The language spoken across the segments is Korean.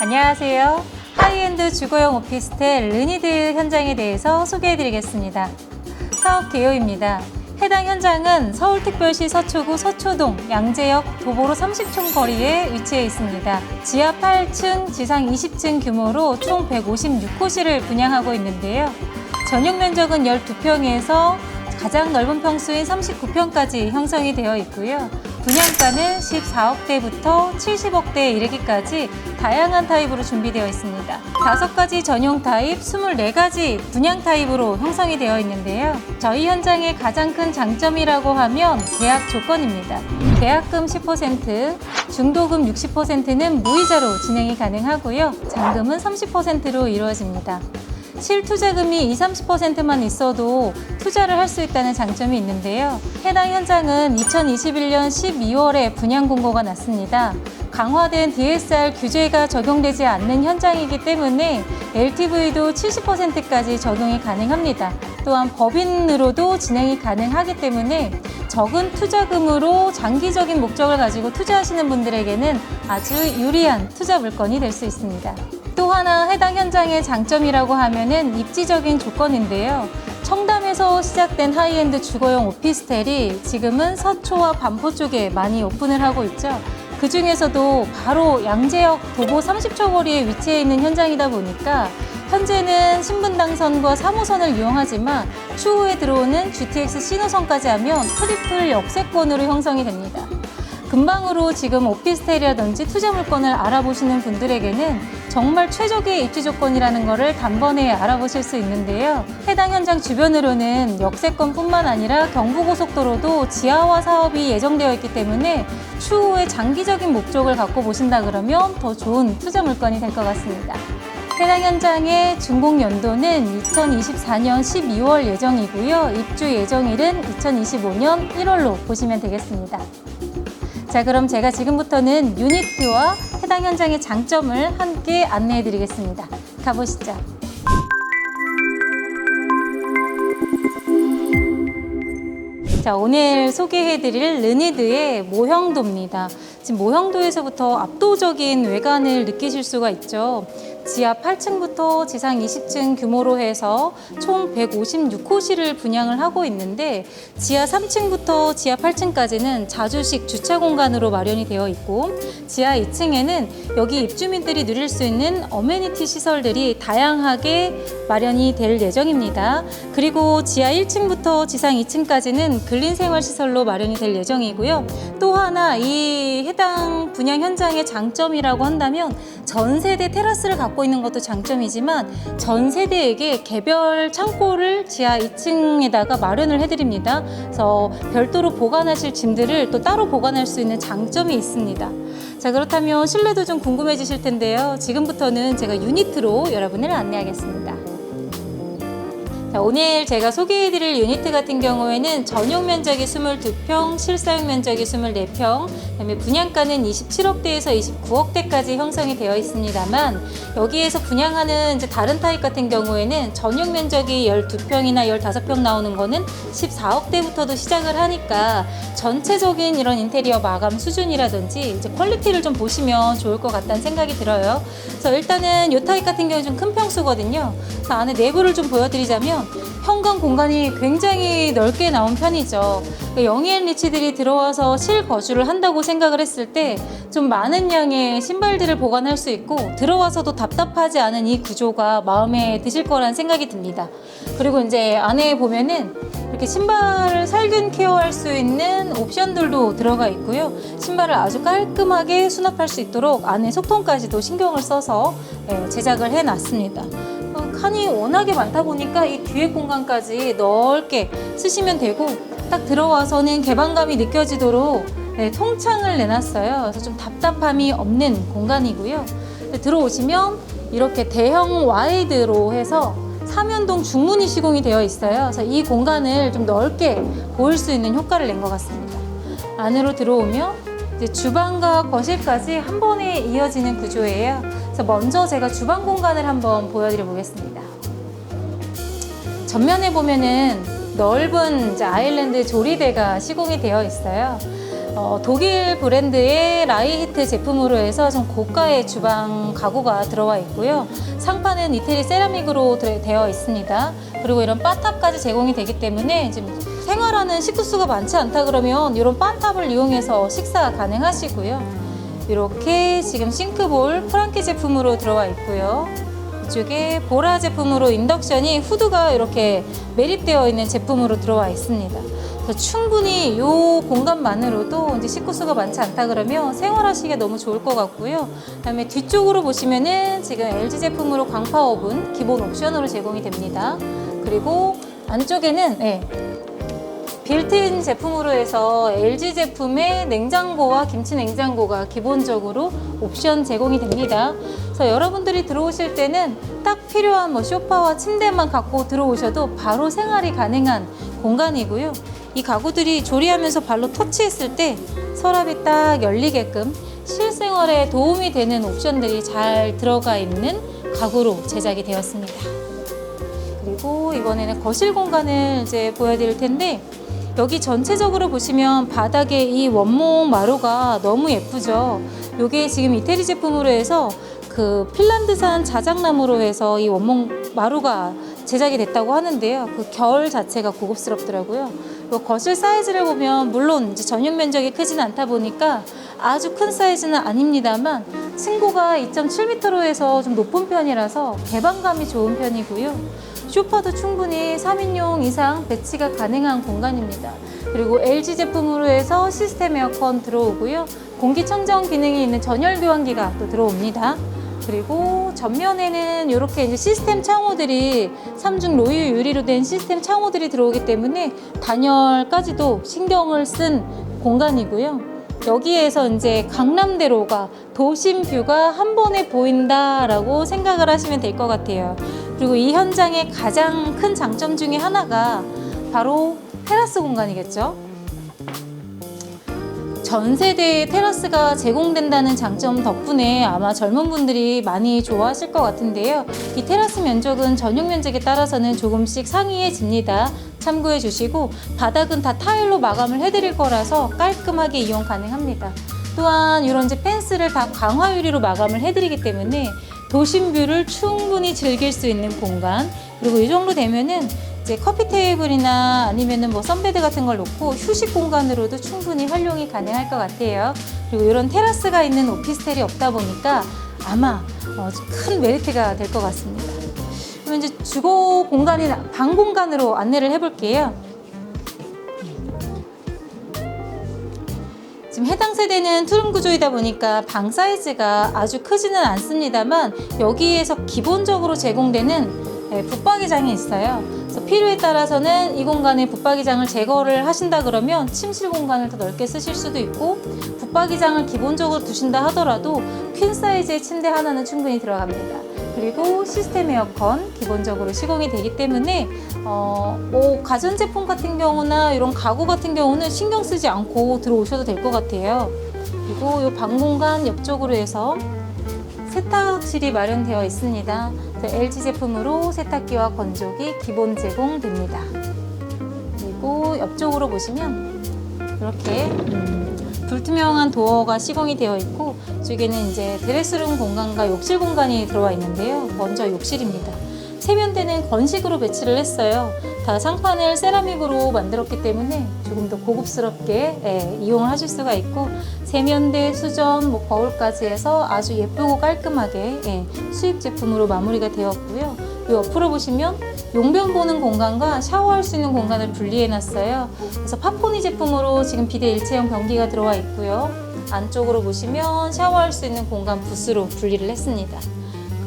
안녕하세요. 하이엔드 주거용 오피스텔 르니드 현장에 대해서 소개해드리겠습니다. 사업 개요입니다. 해당 현장은 서울특별시 서초구 서초동 양재역 도보로 30촌 거리에 위치해 있습니다. 지하 8층, 지상 20층 규모로 총 156호실을 분양하고 있는데요. 전용 면적은 12평에서 가장 넓은 평수인 39평까지 형성이 되어 있고요. 분양가는 14억대부터 70억대에 이르기까지 다양한 타입으로 준비되어 있습니다. 다섯 가지 전용 타입, 24가지 분양 타입으로 형성이 되어 있는데요. 저희 현장의 가장 큰 장점이라고 하면 계약 조건입니다. 계약금 10%, 중도금 60%는 무이자로 진행이 가능하고요. 잔금은 30%로 이루어집니다. 실투자금이 20, 30%만 있어도 투자를 할 수 있다는 장점이 있는데요. 해당 현장은 2021년 12월에 분양 공고가 났습니다. 강화된 DSR 규제가 적용되지 않는 현장이기 때문에 LTV도 70%까지 적용이 가능합니다. 또한 법인으로도 진행이 가능하기 때문에 적은 투자금으로 장기적인 목적을 가지고 투자하시는 분들에게는 아주 유리한 투자 물건이 될 수 있습니다. 또 하나 해당 현장의 장점이라고 하면은 입지적인 조건인데요. 청담에서 시작된 하이엔드 주거용 오피스텔이 지금은 서초와 반포 쪽에 많이 오픈을 하고 있죠. 그 중에서도 바로 양재역 도보 30초 거리에 위치해 있는 현장이다 보니까 현재는 신분당선과 3호선을 이용하지만 추후에 들어오는 GTX 신호선까지 하면 트리플 역세권으로 형성이 됩니다. 금방으로 지금 오피스텔이라든지 투자 물건을 알아보시는 분들에게는 정말 최적의 입지 조건이라는 것을 단번에 알아보실 수 있는데요. 해당 현장 주변으로는 역세권뿐만 아니라 경부고속도로도 지하화 사업이 예정되어 있기 때문에 추후에 장기적인 목적을 갖고 보신다 그러면 더 좋은 투자 물건이 될 것 같습니다. 해당 현장의 준공 연도는 2024년 12월 예정이고요. 입주 예정일은 2025년 1월로 보시면 되겠습니다. 자, 그럼 제가 지금부터는 유니트와 해당 현장의 장점을 함께 안내해 드리겠습니다. 가보시죠. 자, 오늘 소개해 드릴 르니드의 모형도입니다. 지금 모형도에서부터 압도적인 외관을 느끼실 수가 있죠. 지하 8층부터 지상 20층 규모로 해서 총 156호실을 분양을 하고 있는데 지하 3층부터 지하 8층까지는 자주식 주차 공간으로 마련이 되어 있고 지하 2층에는 여기 입주민들이 누릴 수 있는 어메니티 시설들이 다양하게 마련이 될 예정입니다. 그리고 지하 1층부터 지상 2층까지는 근린 생활 시설로 마련이 될 예정이고요. 또 하나 이 해당 분양 현장의 장점이라고 한다면 전 세대 테라스를 갖고 있는 것도 장점이지만 전 세대에게 개별 창고를 지하 2층에다가 마련을 해드립니다. 그래서 별도로 보관하실 짐들을 또 따로 보관할 수 있는 장점이 있습니다. 자 그렇다면 실내도 좀 궁금해지실 텐데요. 지금부터는 제가 유니트로 여러분을 안내하겠습니다. 자, 오늘 제가 소개해드릴 유니트 같은 경우에는 전용 면적이 22평, 실사용 면적이 24평, 그다음에 분양가는 27억대에서 29억대까지 형성이 되어 있습니다만 여기에서 분양하는 이제 다른 타입 같은 경우에는 전용 면적이 12평이나 15평 나오는 거는 14억대부터도 시작을 하니까 전체적인 이런 인테리어 마감 수준이라든지 이제 퀄리티를 좀 보시면 좋을 것 같다는 생각이 들어요. 그래서 일단은 이 타입 같은 경우는 좀 큰 평수거든요. 그래서 안에 내부를 좀 보여드리자면 현관 공간이 굉장히 넓게 나온 편이죠. 그러니까 영이앤 리치들이 들어와서 실거주를 한다고 생각을 했을 때 좀 많은 양의 신발들을 보관할 수 있고 들어와서도 답답하지 않은 이 구조가 마음에 드실 거란 생각이 듭니다. 그리고 이제 안에 보면은 이렇게 신발을 살균 케어할 수 있는 옵션들도 들어가 있고요. 신발을 아주 깔끔하게 수납할 수 있도록 안에 소통까지도 신경을 써서 예, 제작을 해놨습니다. 어, 칸이 워낙에 많다 보니까 이 뒤에 공간까지 넓게 쓰시면 되고 딱 들어와서는 개방감이 느껴지도록 네, 통창을 내놨어요. 그래서 좀 답답함이 없는 공간이고요. 들어오시면 이렇게 대형 와이드로 해서 삼연동 중문이 시공이 되어 있어요. 그래서 이 공간을 좀 넓게 보일 수 있는 효과를 낸 것 같습니다. 안으로 들어오면 주방과 거실까지 한 번에 이어지는 구조예요. 그래서 먼저 제가 주방 공간을 한번 보여드려 보겠습니다. 전면에 보면은 넓은 아일랜드 조리대가 시공이 되어 있어요. 어, 독일 브랜드의 라이히트 제품으로 해서 좀 고가의 주방 가구가 들어와 있고요. 상판은 이태리 세라믹으로 되- 되어 있습니다. 그리고 이런 바탑까지 제공이 되기 때문에 지금 생활하는 식구수가 많지 않다 그러면 이런 바탑을 이용해서 식사가 가능하시고요. 이렇게 지금 싱크볼 프랑키 제품으로 들어와 있고요. 이쪽에 보라 제품으로 인덕션이 후드가 이렇게 매립되어 있는 제품으로 들어와 있습니다. 충분히 이 공간만으로도 이제 식구수가 많지 않다 그러면 생활하시기에 너무 좋을 것 같고요. 그다음에 뒤쪽으로 보시면은 지금 LG 제품으로 광파 오븐 기본 옵션으로 제공이 됩니다. 그리고 안쪽에는 네, 빌트인 제품으로 해서 LG 제품의 냉장고와 김치 냉장고가 기본적으로 옵션 제공이 됩니다. 그래서 여러분들이 들어오실 때는 딱 필요한 뭐 소파와 침대만 갖고 들어오셔도 바로 생활이 가능한 공간이고요. 이 가구들이 조리하면서 발로 터치했을 때 서랍이 딱 열리게끔 실생활에 도움이 되는 옵션들이 잘 들어가 있는 가구로 제작이 되었습니다. 그리고 이번에는 거실 공간을 이제 보여드릴 텐데 여기 전체적으로 보시면 바닥에 이 원목 마루가 너무 예쁘죠. 이게 지금 이태리 제품으로 해서 그 핀란드산 자작나무로 해서 이 원목 마루가 제작이 됐다고 하는데요. 그 결 자체가 고급스럽더라고요. 이 거실 사이즈를 보면 물론 이제 전용 면적이 크진 않다 보니까 아주 큰 사이즈는 아닙니다만 층고가 2.7m로 해서 좀 높은 편이라서 개방감이 좋은 편이고요. 쇼파도 충분히 3인용 이상 배치가 가능한 공간입니다. 그리고 LG 제품으로 해서 시스템 에어컨 들어오고요. 공기청정 기능이 있는 전열 교환기가 또 들어옵니다. 그리고 전면에는 이렇게 이제 시스템 창호들이 삼중 로유 유리로 된 시스템 창호들이 들어오기 때문에 단열까지도 신경을 쓴 공간이고요. 여기에서 이제 강남대로가 도심 뷰가 한 번에 보인다라고 생각을 하시면 될 것 같아요. 그리고 이 현장의 가장 큰 장점 중에 하나가 바로 테라스 공간이겠죠. 전 세대의 테라스가 제공된다는 장점 덕분에 아마 젊은 분들이 많이 좋아하실 것 같은데요. 이 테라스 면적은 전용 면적에 따라서는 조금씩 상이해집니다. 참고해 주시고 바닥은 다 타일로 마감을 해드릴 거라서 깔끔하게 이용 가능합니다. 또한 이런 이제 펜스를 다 강화 유리로 마감을 해드리기 때문에 도심 뷰를 충분히 즐길 수 있는 공간 그리고 이 정도 되면은 이제 커피 테이블이나 아니면은 뭐 선베드 같은 걸 놓고 휴식 공간으로도 충분히 활용이 가능할 것 같아요. 그리고 이런 테라스가 있는 오피스텔이 없다 보니까 아마 어, 큰 메리트가 될 것 같습니다. 그럼 이제 주거 공간이나 방 공간으로 안내를 해볼게요. 지금 해당 세대는 투룸 구조이다 보니까 방 사이즈가 아주 크지는 않습니다만 여기에서 기본적으로 제공되는 네, 붙박이장이 있어요. 그래서 필요에 따라서는 이 공간에 붙박이장을 제거를 하신다 그러면 침실 공간을 더 넓게 쓰실 수도 있고 붙박이장을 기본적으로 두신다 하더라도 퀸 사이즈의 침대 하나는 충분히 들어갑니다. 그리고 시스템 에어컨 기본적으로 시공이 되기 때문에 어, 뭐 가전제품 같은 경우나 이런 가구 같은 경우는 신경 쓰지 않고 들어오셔도 될 것 같아요. 그리고 이 방 공간 옆쪽으로 해서 세탁실이 마련되어 있습니다. LG 제품으로 세탁기와 건조기 기본 제공됩니다. 그리고 옆쪽으로 보시면 이렇게 음, 불투명한 도어가 시공이 되어 있고 이쪽에는 이제 드레스룸 공간과 욕실 공간이 들어와 있는데요. 먼저 욕실입니다. 세면대는 건식으로 배치를 했어요. 다 상판을 세라믹으로 만들었기 때문에 조금 더 고급스럽게 예, 이용을 하실 수가 있고 세면대, 수전, 뭐 거울까지 해서 아주 예쁘고 깔끔하게 예, 수입 제품으로 마무리가 되었고요. 이 옆으로 보시면 용변 보는 공간과 샤워할 수 있는 공간을 분리해 놨어요. 그래서 파포니 제품으로 지금 비대 일체형 변기가 들어와 있고요. 안쪽으로 보시면 샤워할 수 있는 공간 부스로 분리를 했습니다.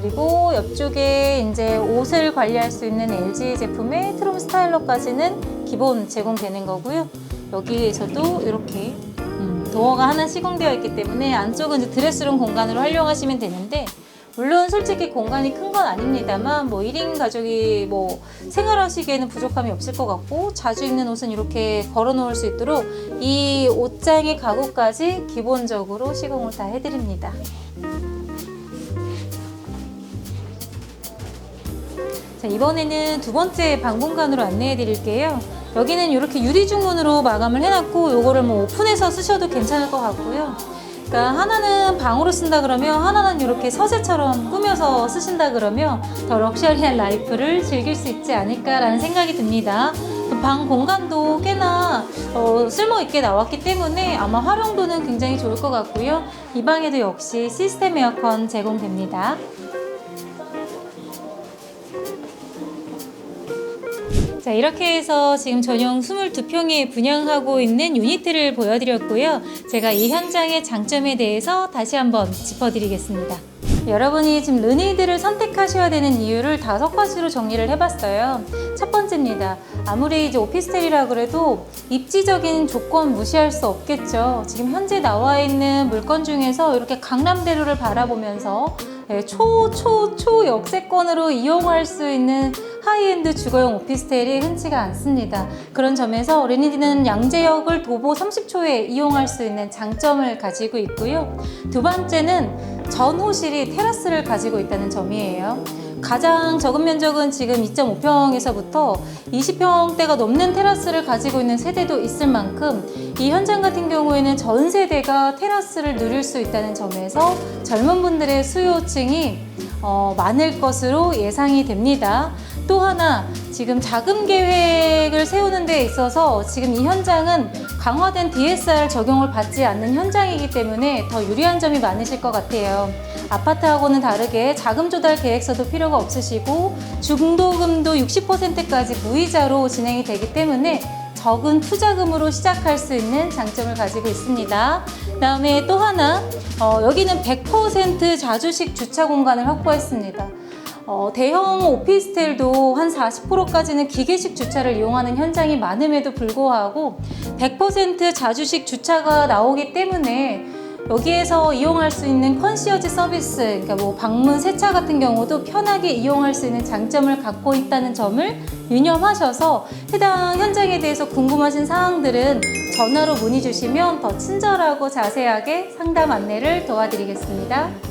그리고 옆쪽에 이제 옷을 관리할 수 있는 LG 제품의 트롬 스타일러까지는 기본 제공되는 거고요. 여기에서도 이렇게 음, 도어가 하나 시공되어 있기 때문에 안쪽은 이제 드레스룸 공간으로 활용하시면 되는데 물론 솔직히 공간이 큰 건 아닙니다만 뭐 1인 가족이 뭐 생활하시기에는 부족함이 없을 것 같고 자주 입는 옷은 이렇게 걸어 놓을 수 있도록 이 옷장의 가구까지 기본적으로 시공을 다 해드립니다. 자, 이번에는 두 번째 방 공간으로 안내해 드릴게요. 여기는 이렇게 유리중 문으로 마감을 해놨고 요거를 뭐 오픈해서 쓰셔도 괜찮을 것 같고요. 그러니까 하나는 방으로 쓴다 그러면 하나는 이렇게 서재처럼 꾸며서 쓰신다 그러면 더 럭셔리한 라이프를 즐길 수 있지 않을까라는 생각이 듭니다. 그방 공간도 꽤나 어, 쓸모 있게 나왔기 때문에 아마 활용도는 굉장히 좋을 것 같고요. 이 방에도 역시 시스템 에어컨 제공됩니다. 자, 이렇게 해서 지금 전용 22평에 분양하고 있는 유니트를 보여드렸고요. 제가 이 현장의 장점에 대해서 다시 한번 짚어드리겠습니다. 여러분이 지금 르니드를 선택하셔야 되는 이유를 다섯 가지로 정리를 해봤어요. 첫 번째입니다. 아무리 이제 오피스텔이라 그래도 입지적인 조건 무시할 수 없겠죠. 지금 현재 나와 있는 물건 중에서 이렇게 강남대로를 바라보면서 네, 초, 초, 초 역세권으로 이용할 수 있는 하이엔드 주거용 오피스텔이 흔치가 않습니다. 그런 점에서 레니디는 양재역을 도보 30초에 이용할 수 있는 장점을 가지고 있고요. 두 번째는 전호실이 테라스를 가지고 있다는 점이에요. 가장 적은 면적은 지금 2.5평에서부터 20평대가 넘는 테라스를 가지고 있는 세대도 있을 만큼 이 현장 같은 경우에는 전 세대가 테라스를 누릴 수 있다는 점에서 젊은 분들의 수요층이 어, 많을 것으로 예상이 됩니다. 또 하나 지금 자금 계획을 세우는 데 있어서 지금 이 현장은 강화된 DSR 적용을 받지 않는 현장이기 때문에 더 유리한 점이 많으실 것 같아요. 아파트하고는 다르게 자금 조달 계획서도 필요가 없으시고 중도금도 60%까지 무이자로 진행이 되기 때문에 적은 투자금으로 시작할 수 있는 장점을 가지고 있습니다. 다음에 또 하나 어, 여기는 100% 자주식 주차 공간을 확보했습니다. 어, 대형 오피스텔도 한 40%까지는 기계식 주차를 이용하는 현장이 많음에도 불구하고 100% 자주식 주차가 나오기 때문에 여기에서 이용할 수 있는 컨시어지 서비스, 그러니까 뭐 방문 세차 같은 경우도 편하게 이용할 수 있는 장점을 갖고 있다는 점을 유념하셔서 해당 현장에 대해서 궁금하신 사항들은 전화로 문의 주시면 더 친절하고 자세하게 상담 안내를 도와드리겠습니다.